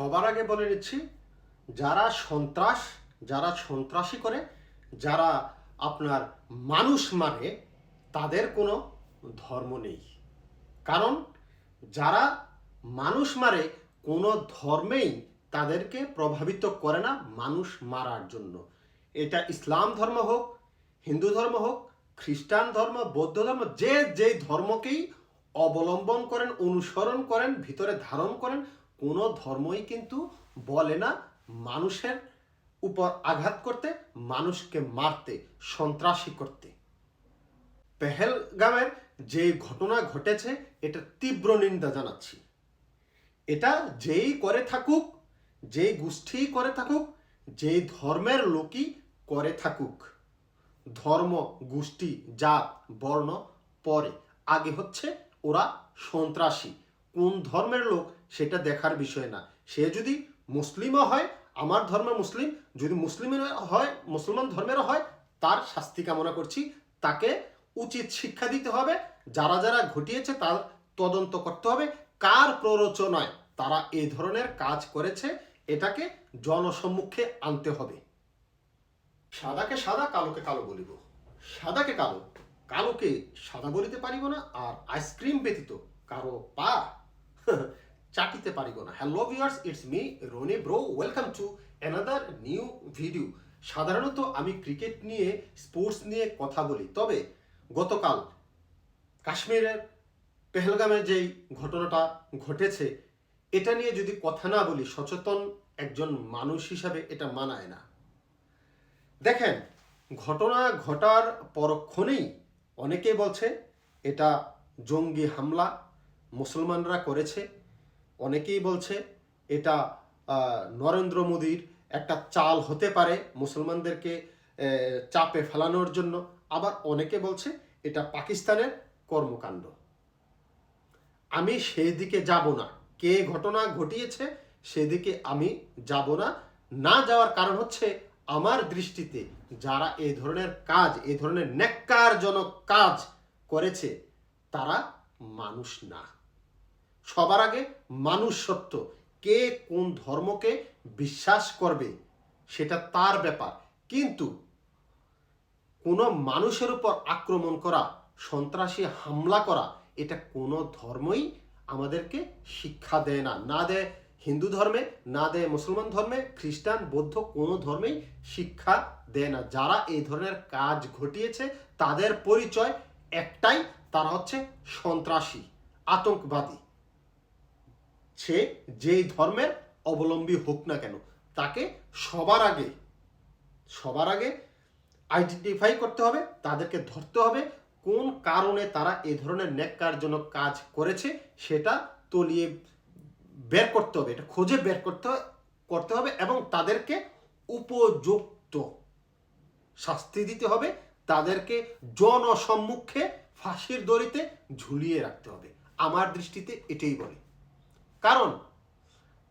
সবার আগে বলে নিচ্ছি, যারা সন্ত্রাস, যারা সন্ত্রাসী করে, যারা আপনার মানুষ মানে তাদের কোনো ধর্ম নেই। কারণ যারা মানুষ মারে, কোনো ধর্মেই তাদেরকে প্রভাবিত করে না মানুষ মারার জন্য। এটা ইসলাম ধর্ম হোক, হিন্দু ধর্ম হোক, খ্রিস্টান ধর্ম, বৌদ্ধ ধর্ম, যে যেই ধর্মকেই অবলম্বন করেন, অনুসরণ করেন, ভিতরে ধারণ করেন কোনো ধর্মই কিন্তু বলে না মানুষের উপর আঘাত করতে, মানুষকে মারতে, সন্ত্রাসী করতে। পেহেলগামের যে ঘটনা ঘটেছে এটা তীব্র নিন্দা জানাচ্ছি। এটা যেই করে থাকুক, যেই গোষ্ঠী করে থাকুক, যেই ধর্মের লোকই করে থাকুক। ধর্ম, গোষ্ঠী, জাত, বর্ণ, পরে, আগে হচ্ছে ওরা সন্ত্রাসী। কোন ধর্মের লোক সেটা দেখার বিষয় না। সে যদি মুসলিমও হয়, আমার ধর্ম মুসলিম, যদি মুসলিমের হয়, মুসলমান ধর্মেরও হয়, তার শাস্তি কামনা করছি। তাকে উচিত শিক্ষা দিতে হবে। যারা যারা ঘটিয়েছে, তার তদন্ত করতে হবে। কার প্ররোচনায় তারা এই ধরনের কাজ করেছে, এটাকে জনসম্মুখে আনতে হবে। সাদাকে সাদা, কালোকে কালো বলিব। সাদাকে কালো, কালোকে সাদা বলিতে পারিব না, আর আইসক্রিম ব্যতীত কারও পা চাটিতে পারিব না। Hello viewers it's me Roni bro welcome to another new video সাধারণত আমি ক্রিকেট নিয়ে স্পোর্টস নিয়ে কথা বলি। তবে গতকাল কাশ্মীরের পেহেলগামের যেই ঘটনাটা ঘটেছে, এটা নিয়ে যদি কথা না বলি, সচেতন একজন মানুষ হিসাবে এটা মানায় না। দেখেন, ঘটনা ঘটার পরক্ষণেই অনেকেই বলছে, এটা জঙ্গি হামলা মুসলমানরা করেছে। অনেকেই বলছে এটা নরেন্দ্র মোদীর একটা চাল হতে পারে মুসলমানদেরকে চাপে ফেলানোর জন্য। আবার অনেকে বলছে এটা পাকিস্তানের কর্মকাণ্ড। আমি সেই দিকে যাব না। কে ঘটনা ঘটিয়েছে সেদিকে আমি যাব না। না যাওয়ার কারণ হচ্ছে আমার দৃষ্টিতে যারা এই ধরনের কাজ এই ধরনের ন্যাক্কারজনক কাজ করেছে, তারা মানুষ না। সবার আগে মানুষ সত্য। কে কোন ধর্মকে বিশ্বাস করবে, সেটা তার ব্যাপার। কিন্তু কোনো মানুষের উপর আক্রমণ করা, সন্ত্রাসী হামলা করা, এটা কোনো ধর্মই আমাদেরকে শিক্ষা দেয় না। না দেয় হিন্দু ধর্মে, না দেয় মুসলমান ধর্মে, খ্রিস্টান, বৌদ্ধ কোনো ধর্মেই শিক্ষা দেয় না। যারা এই ধরনের কাজ ঘটিয়েছে, তাদের পরিচয় একটাই, তারা হচ্ছে সন্ত্রাসী, আতঙ্কবাদী। সে যেই ধর্মের অবলম্বী হোক না কেন, তাকে সবার আগে সবার আগে আইডেন্টিফাই করতে হবে, তাদেরকে ধরতে হবে, কোন কারণে তারা এ ধরনের ন্যাক্কারজনক কাজ করেছে সেটা তলিয়ে বের করতে হবে, এটা খুঁজে বের করতে করতে হবে এবং তাদেরকে উপযুক্ত শাস্তি দিতে হবে, তাদেরকে জনসম্মুখে ফাঁসির দড়িতে ঝুলিয়ে রাখতে হবে। আমার দৃষ্টিতে এটাই বলে। কারণ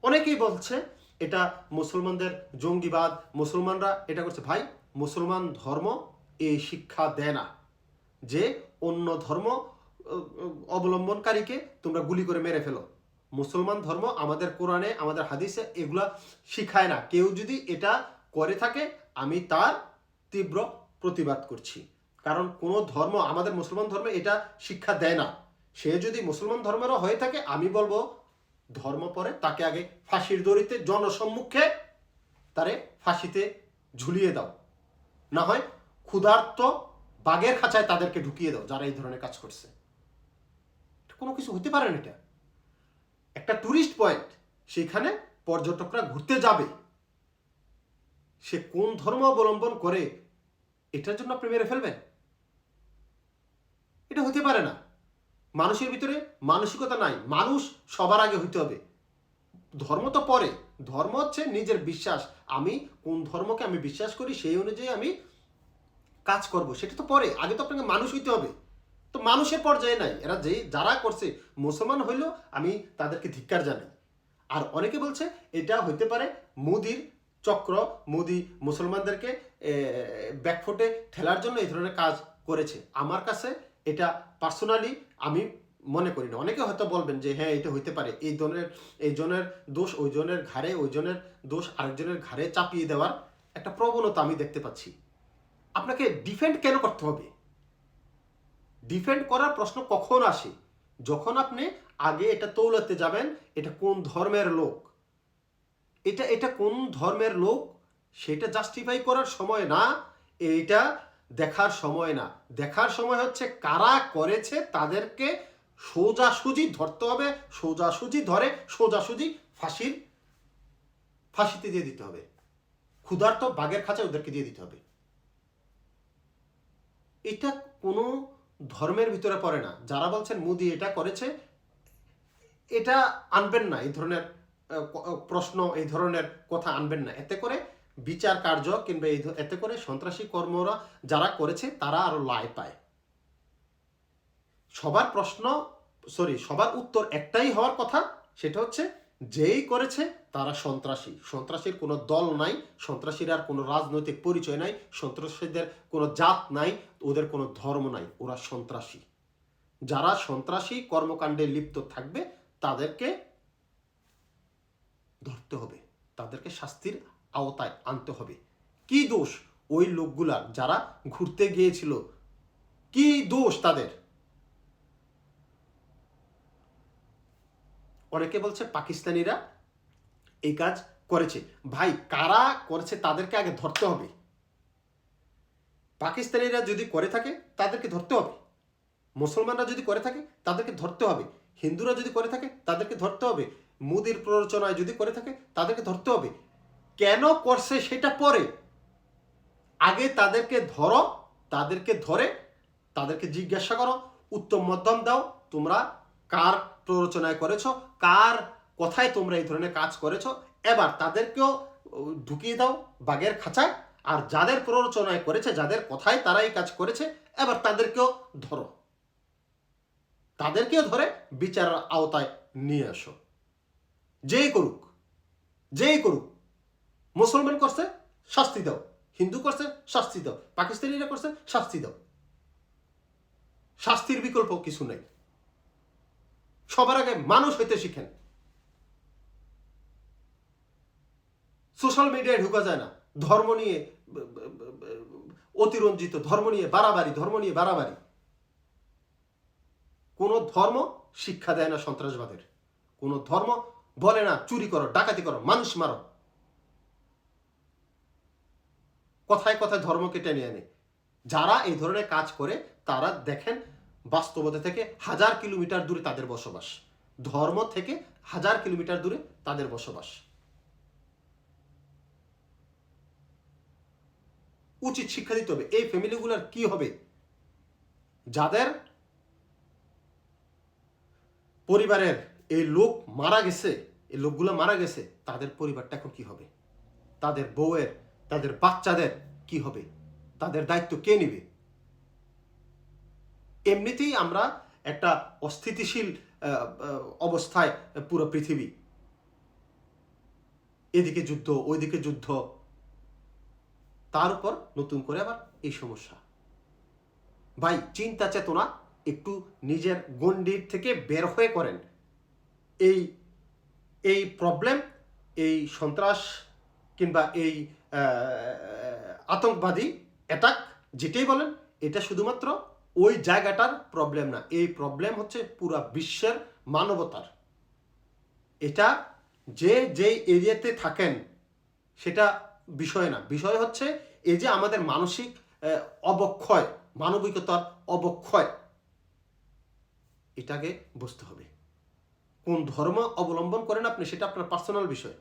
অনেকেই বলছে এটা মুসলমানদের জঙ্গিবাদ, মুসলমানরা এটা করছে, ভাই, মুসলমান ধর্ম এই শিক্ষা দেয় না। যে অন্য ধর্ম অবলম্বনকারীকে তোমরা গুলি করে মেরে ফেলো। মুসলমান ধর্ম আমাদের কোরআনে, আমাদের হাদিসে এগুলা শিখায় না। কেউ যদি এটা করে থাকে, আমি তার তীব্র প্রতিবাদ করছি। কারণ কোনো ধর্ম, আমাদের মুসলমান ধর্মে এটা শিক্ষা দেয় না। সে যদি মুসলমান ধর্মেরও হয়ে থাকে, আমি বলব ধর্ম পরে তাকে আগে ফাঁসির দড়িতে জনসম্মুখে তারে ফাঁসিতে ঝুলিয়ে দাও। না হয় ক্ষুধার্ত বাঘের খাঁচায় তাদেরকে ঢুকিয়ে দাও যারা এই ধরনের কাজ করছে। কোনো কিছু হতে পারে না এটা। একটা টুরিস্ট পয়েন্ট সেখানে পর্যটকরা ঘুরতে যাবে। সে কোন ধর্ম অবলম্বন করে, এটার জন্য আপনি মেরে ফেলবেন? এটা হতে পারে না। মানুষের ভিতরে মানসিকতা নাই। মানুষ সবার আগে হইতে হবে। ধর্ম তো পরে। ধর্ম হচ্ছে নিজের বিশ্বাস। আমি কোন ধর্মকে আমি বিশ্বাস করি সেই অনুযায়ী আমি কাজ করব। সেটা তো পরে। আগে তো আপনাকে মানুষ হইতে হবে। তো মানুষের পর্যায়ে নাই। এরা যে যারা করছে, মুসলমান হইলেও আমি তাদেরকে ধিক্কার জানাই। আর অনেকে বলছে, এটা হইতে পারে মোদির চক্র। মোদি মুসলমানদেরকে ব্যাকফুটে ঠেলার জন্য এই ধরনের কাজ করেছে। আমার কাছে এটা পার্সোনালি আমি মনে করি না। অনেকে হয়তো বলবেন যে হ্যাঁ এটা হইতে পারে। এই জনের এই জনের দোষ, ওই জনের ঘাড়ে, ওই জনের দোষ আরেকজনের ঘাড়ে চাপিয়ে দেওয়ার একটা প্রবণতা আমি দেখতে পাচ্ছি। আপনাকে ডিফেন্ড কেন করতে হবে? ডিফেন্ড করার প্রশ্ন কখন আসে? যখন আপনি আগে এটা তৌলাতে যাবেন, এটা কোন ধর্মের লোক? এটা এটা কোন ধর্মের লোক? সেটা জাস্টিফাই করার সময় না। এইটা দেখার সময় না। দেখার সময় হচ্ছে কারা করেছে তাদেরকে সোজাসুজি ধরতে হবে, সোজাসুজি ধরে, সোজাসুজি ফাঁসির ফাঁসিতে দিয়ে দিতে হবে। ক্ষুধার্ত বাঘের খাঁচা ওদেরকে দিয়ে দিতে হবে। এটা কোনো ধর্মের ভিতরে পড়ে না। যারা বলছেন মোদি এটা করেছে, এটা আনবেন না। এই ধরনের প্রশ্ন, এই ধরনের কথা আনবেন না। এতে করে বিচার কার্য কিংবা এই এতে করে সন্ত্রাসী কর্মরা যারা করেছে, তারা আরও লায় পায়। সবার প্রশ্ন সরি সবার উত্তর একটাই হওয়ার কথা, সেটা হচ্ছে যেই করেছে, তারা সন্ত্রাসী। সন্ত্রাসীর কোনো দল নাই, সন্ত্রাসীর আর কোনো রাজনৈতিক পরিচয় নাই, সন্ত্রাসীদের কোনো জাত নাই, ওদের কোনো ধর্ম নাই, ওরা সন্ত্রাসী। যারা সন্ত্রাসী কর্মকাণ্ডে লিপ্ত থাকবে, তাদেরকে ধরতে হবে, তাদেরকে শাস্তির আওতায় আনতে হবে। কি দোষ ওই লোকগুলার যারা ঘুরতে গিয়েছিল? কি দোষ তাদের? অনেকে বলছে পাকিস্তানিরা এই কাজ করেছে। ভাই, কারা করেছে তাদেরকে আগে ধরতে হবে। পাকিস্তানিরা যদি করে থাকে, তাদেরকে ধরতে হবে। মুসলমানরা যদি করে থাকে, তাদেরকে ধরতে হবে। হিন্দুরা যদি করে থাকে, তাদেরকে ধরতে হবে। মুদির প্ররোচনায় যদি করে থাকে, তাদেরকে ধরতে হবে। কেন করছে সেটা পরে। আগে তাদেরকে ধরো, তাদেরকে ধরে, তাদেরকে জিজ্ঞাসা করো, উত্তম মধ্যম দাও, তোমরা কার প্ররোচনায় করেছ, কার কথায় তোমরা এই ধরনের কাজ করেছ, এবার তাদেরকেও ঢুকিয়ে দাও বাগের খাঁচায়, আর যাদের প্ররোচনায় করেছে, যাদের কথায় তারা এই কাজ করেছে, এবার তাদেরকেও ধরো। তাদেরকেও ধরে বিচারের আওতায় নিয়ে আসো। যেই করুক যেই করুক মুসলমান করছে, শাস্তি দাও। হিন্দু করছে, শাস্তি দাও। পাকিস্তানিরা করছে, শাস্তি দাও। শাস্তির বিকল্প কিছু নেই। সবার আগে মানুষ হইতে শিখেন। সোশ্যাল মিডিয়ায় ঢুকা যায় না। ধর্ম নিয়ে, অতিরঞ্জিত, ধর্ম নিয়ে বাড়াবাড়ি, ধর্ম নিয়ে বাড়াবাড়ি। কোন ধর্ম শিক্ষা দেয় না সন্ত্রাসবাদের। কোন ধর্ম বলে না, চুরি করো, ডাকাতি করো, মানুষ মারো। কথায় কথায় ধর্মকে টেনে আনে যারা এই ধরনের কাজ করে, তারা দেখেন বাস্তবতা থেকে হাজার কিলোমিটার দূরে তাদের বসবাস। ধর্ম থেকে হাজার কিলোমিটার দূরে তাদের বসবাস। উচিত শিক্ষা দিতে হবে, এই ফ্যামিলিগুলোর কি হবে? যাদের পরিবারের এই লোক মারা গেছে, এই লোকগুলো মারা গেছে, তাদের পরিবারটা এখন কি হবে? তাদের বউয়ের তাদের বাচ্চাদের কি হবে? তাদের দায়িত্ব কে নেবে? এমনিতেই আমরা একটা অস্থিতিশীল অবস্থায় পুরো পৃথিবী। এদিকে যুদ্ধ, ওইদিকে যুদ্ধ। তার উপর নতুন করে আবার এই সমস্যা। ভাই, চিন্তা চেতনা একটু নিজের গণ্ডির থেকে বের হয়ে করেন। এই এই প্রবলেম এই সন্ত্রাস কিংবা এই আতঙ্কবাদী অ্যাটাক যেটাই বলেন, এটা শুধুমাত্র ওই জায়গাটার প্রবলেম না। এই প্রবলেম হচ্ছে পুরা বিশ্বের মানবতার। এটা যে যেই এরিয়াতে থাকেন, সেটা বিষয় না। বিষয় হচ্ছে এই যে আমাদের মানসিক অবক্ষয়, মানবিকতার অবক্ষয়, এটাকে বুঝতে হবে। কোন ধর্ম অবলম্বন করেন আপনি, সেটা আপনার পার্সোনাল বিষয়।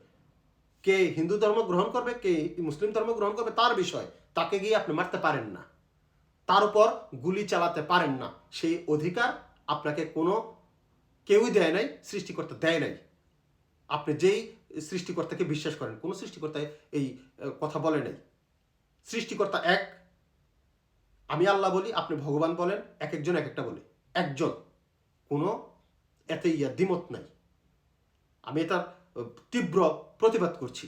কে হিন্দু ধর্ম গ্রহণ করবে কে মুসলিম ধর্ম গ্রহণ করবে তার বিষয়। তাকে গিয়ে আপনি মারতে পারেন না। তার উপর গুলি চালাতে পারেন না। সেই অধিকার আপনাকে কোনো কেউই দেয় নাই সৃষ্টিকর্তা দেয় নাই। আপনি যেই সৃষ্টিকর্তাকে বিশ্বাস করেন কোনো সৃষ্টিকর্তা এই কথা বলে নাই। সৃষ্টিকর্তা এক আমি আল্লাহ বলি আপনি ভগবান বলেন এক একজন এক একটা বলে। একজন। কোনো এতে ইয়া দ্বিমত নাই। আমি আহ, তীব্র প্রতিবাদ করছি।